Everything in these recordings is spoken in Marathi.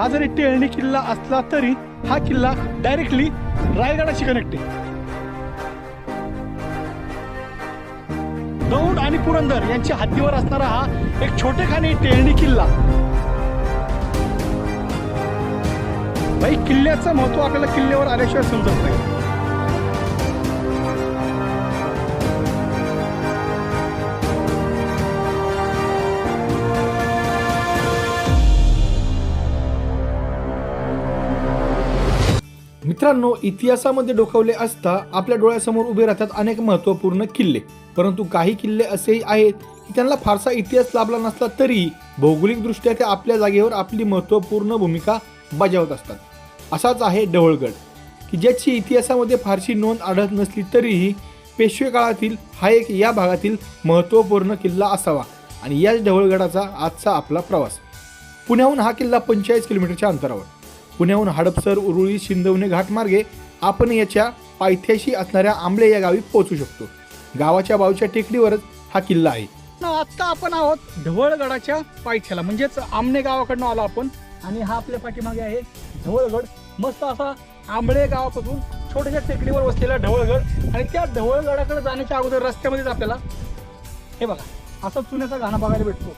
हा जरी टेळणी किल्ला असला तरी हा किल्ला डायरेक्टली रायगडाशी कनेक्ट आहे. दौंड आणि पुरंदर यांच्या हद्दीवर असणारा हा एक छोटेखानी टेळणी किल्ला. भाई किल्ल्याचं महत्त्व आपल्याला किल्ल्यावर आल्याशिवाय समजत नाही. मित्रांनो इतिहासामध्ये डोकावले असता आपल्या डोळ्यासमोर उभे राहतात अनेक महत्त्वपूर्ण किल्ले. परंतु काही किल्ले असेही आहेत की त्यांना फारसा इतिहास लाभला नसला तरी भौगोलिकदृष्ट्या ते आपल्या जागेवर आपली महत्त्वपूर्ण भूमिका बजावत असतात. असाच आहे ढवळगड की ज्याची इतिहासामध्ये फारशी नोंद आढळत नसली तरीही पेशवे काळातील हा एक या भागातील महत्त्वपूर्ण किल्ला असावा आणि याच ढवळगडाचा आजचा आपला प्रवास. पुण्याहून हा किल्ला पंचेचाळीस किलोमीटरच्या अंतरावर. पुण्याहून हडपसर उरुळी शिंदवणे घाटमार्गे आपण याच्या पायथ्याशी असणाऱ्या आंबळे या गावी पोहोचू शकतो. गावाच्या बाजूच्या टेकडीवरच हा किल्ला आहे. ना आता आपण आहोत ढवळगडाच्या पायथ्याला. म्हणजेच आमणे गावाकडनं आलो आपण. आणि हा आपल्या पाठीमागे आहे ढवळगड मस्त असा आंबळे गावापासून छोट्याशा टेकडीवर वसलेला ढवळगड आणि त्या ढवळगडाकडे जाण्याच्या अगोदर रस्त्यामध्येच आपल्याला हे बघा असा चुन्याचा घाणा बघायला भेटतो.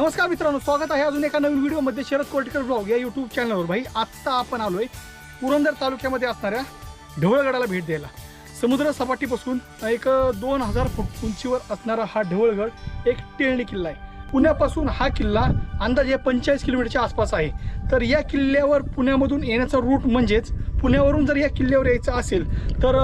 नमस्कार मित्रांनो स्वागत आहे अजून एका नवीन व्हिडिओमध्ये शरद कोर्टीकर ब्लॉग या युट्यूब चॅनलवर भाई आत्ता आपण आलोय पुरंदर तालुक्यामध्ये असणाऱ्या ढवळगडाला भेट द्यायला. समुद्र सपाटीपासून एक दोन हजार फूट उंचीवर असणारा हा ढवळगड एक टेळणी किल्ला आहे. पुण्यापासून हा किल्ला अंदाजे पंचेचाळीस किलोमीटरच्या आसपास आहे. तर या किल्ल्यावर पुण्यामधून येण्याचा रूट म्हणजेच पुण्यावरून जर या किल्ल्यावर यायचं असेल तर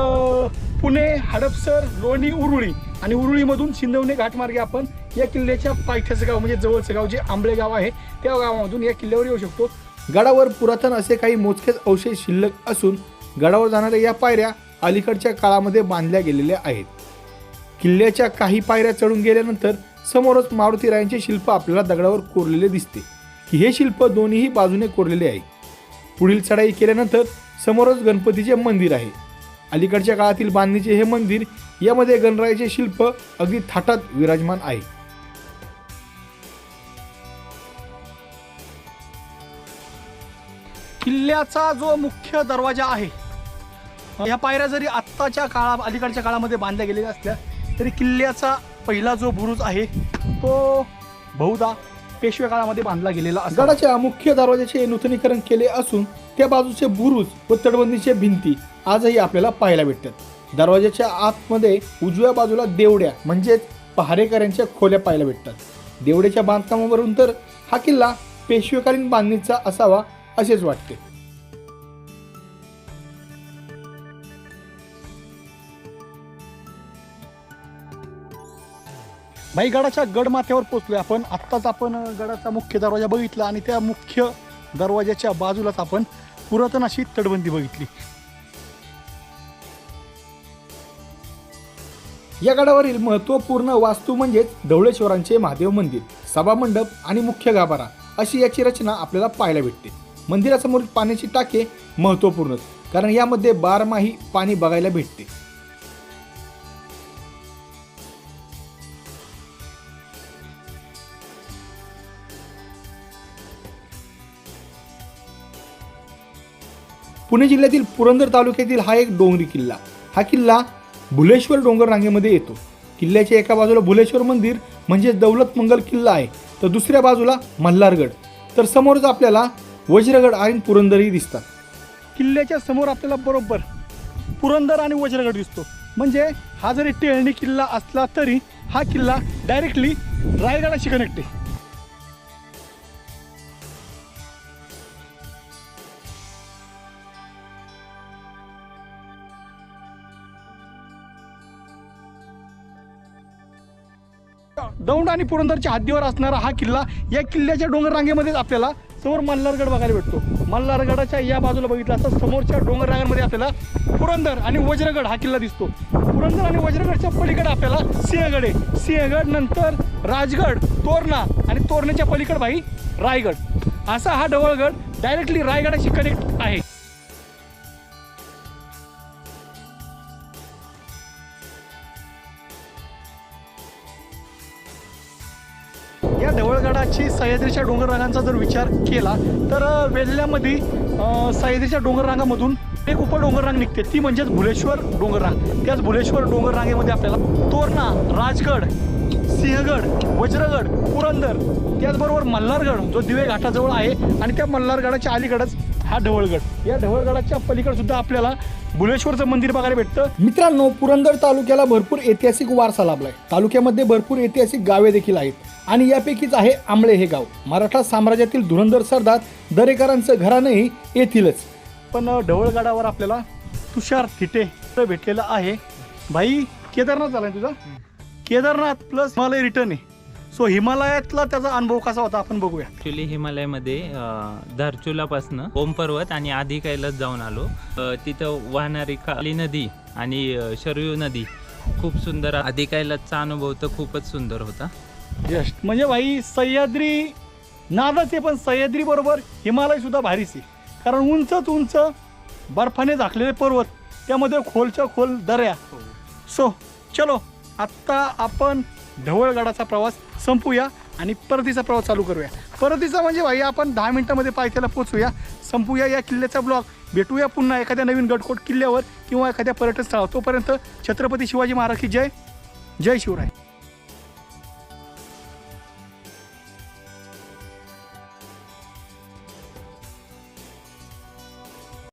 पुणे हडपसर लोणी उरुळी आणि उरुळीमधून शिंदवणे घाटमार्गे आपण या किल्ल्याच्या पायथ्याचं गाव म्हणजे जवळचं गाव जे आंबळे गाव आहे त्या गावामधून या किल्ल्यावर येऊ शकतो. गडावर पुरातन असे काही मोजकेच अवशेष शिल्लक असून गडावर जाणाऱ्या या पायऱ्या अलीकडच्या काळामध्ये बांधल्या गेलेल्या आहेत. किल्ल्याच्या काही पायऱ्या चढून गेल्यानंतर समोरच मारुती रायांचे शिल्प आपल्याला दगडावर कोरलेले दिसते. की हे शिल्प दोन्ही बाजूने कोरलेले आहे. पुढील चढाई केल्यानंतर समोरच गणपतीचे मंदिर आहे. अलीकडच्या काळातील बांधणीचे हे मंदिर यामध्ये गणरायाचे शिल्प अगदी थाटात विराजमान आहे. किल्ल्याचा जो मुख्य दरवाजा आहे ह्या पायऱ्या जरी आत्ताच्या काळा अलीकडच्या काळामध्ये बांधल्या गेलेल्या असल्या तरी किल्ल्याचा पहिला जो बुरुज आहे तो बहुधा पेशवे काळामध्ये बांधला गेलेला गडाच्या मुख्य दरवाजाचे नूतनीकरण केले असून त्या बाजूचे बुरुज व तटबंदीचे भिंती आजही आपल्याला पाहायला भेटतात. दरवाजाच्या आतमध्ये उजव्या बाजूला देवड्या म्हणजेच पहारेकऱ्यांच्या खोल्या पाहायला भेटतात. देवड्याच्या बांधकामावरून तर हा किल्ला पेशवेकालीन बांधणीचा असावा असेच वाटते. भाई गडाच्या गडमाथ्यावर पोचलोय आपण. आत्ताच आपण गडाचा मुख्य दरवाजा बघितला आणि त्या मुख्य दरवाजाच्या बाजूलाच आपण पुरातन अशी तटबंदी बघितली. या गडावरील महत्त्वपूर्ण वास्तू म्हणजेच ढवळेश्वरांचे महादेव मंदिर सभामंडप आणि मुख्य गाभारा अशी याची रचना आपल्याला पाहायला भेटते. मंदिरासमोरील पाण्याची टाके महत्त्वपूर्णच कारण यामध्ये बारमाही पाणी बघायला भेटते. पुणे जिल्ह्यातील पुरंदर तालुक्यातील हा एक डोंगरी किल्ला. हा किल्ला भुलेश्वर डोंगर रांगेमध्ये येतो. किल्ल्याच्या एका बाजूला भुलेश्वर मंदिर म्हणजे दौलत मंगल किल्ला आहे. तर दुसऱ्या बाजूला मल्हारगड. तर समोरच आपल्याला वज्रगड आणि पुरंदरही दिसतात. किल्ल्याच्या समोर आपल्याला बरोबर पुरंदर आणि वज्रगड दिसतो. म्हणजे हा जरी टेळणी किल्ला असला तरी हा किल्ला डायरेक्टली रायगडाशी कनेक्ट आहे. दौंड आणि पुरंदरच्या हद्दीवर असणारा हा किल्ला या किल्ल्याच्या डोंगर रांगेमध्येच आपल्याला समोर मल्हारगड बघायला भेटतो. मल्हारगडाच्या या बाजूला बघितलं असता समोरच्या डोंगररांगामध्ये आपल्याला पुरंदर आणि वज्रगड हा किल्ला दिसतो. पुरंदर आणि वज्रगडच्या पलीकडे आपल्याला सिंहगड आहे. सिंहगड नंतर राजगड तोरणा आणि तोरण्याच्या पलीकड भाई रायगड. असा हा ढवळगड डायरेक्टली रायगडाशी कनेक्ट आहे. या वेल्ह्याची सह्याद्रीच्या डोंगर रांगांचा जर विचार केला तर वेल्ल्यामध्ये सह्याद्रीच्या डोंगर रांगामधून एक उपडोंगर रांग निघते. ती म्हणजेच भुलेश्वर डोंगर रांग त्याच भुलेश्वर डोंगर रांगेमध्ये आपल्याला तोरणा राजगड सिंहगड वज्रगड पुरंदर त्याचबरोबर मल्हारगड जो दिवे घाटाजवळ आहे आणि त्या मल्हारगडाच्या अलीकडच हा ढवळगड. या ढवळगडाच्या पलीकडे सुद्धा आपल्याला भुलेश्वरचं मंदिर बघायला भेटतं. मित्रांनो पुरंदर तालुक्याला भरपूर ऐतिहासिक वारसा लाभलाय. तालुक्यामध्ये भरपूर ऐतिहासिक गावे देखील आहेत. आणि यापैकीच आहे आंबळे हे गाव. मराठा साम्राज्यातील धुरंधर सरदार दरेकरांचं घराणंही येथीलच. पण ढवळगडावर आपल्याला तुषार थिटे भेटलेलं आहे. भाई केदारनाथ झाला तुझा? केदारनाथ प्लस हिमालय रिटर्न आहे. सो हिमालयातला त्याचा अनुभव कसा होता? आपण बघूया. ॲक्च्युली हिमालयामध्ये धारचुलापासनं ओम पर्वत आणि आधी कैलास जाऊन आलो. तिथं वाहणारी काली नदी आणि शरयू नदी खूप सुंदर. आधी कैलासचा अनुभव तर खूपच सुंदर होता. जस्ट म्हणजे भाई सह्याद्री नादच आहे पण सह्याद्री बरोबर हिमालय सुद्धा भारीच आहे. कारण उंचच उंच बर्फाने झाकलेले पर्वत त्यामध्ये खोलच्या खोल दऱ्या. सो चलो आत्ता आपण ढवळगडाचा प्रवास संपूया. आणि परतीचा प्रवास चालू करूया. परतीचा म्हणजे भाई आपण दहा मिनिटामध्ये पायथ्याला पोचूया संपूया या किल्ल्याचा ब्लॉग भेटूया पुन्हा एखाद्या नवीन गडकोट किल्ल्यावर किंवा एखाद्या पर्यटन स्थळावर तोपर्यंत छत्रपती शिवाजी महाराज की जय. जय शिवराय.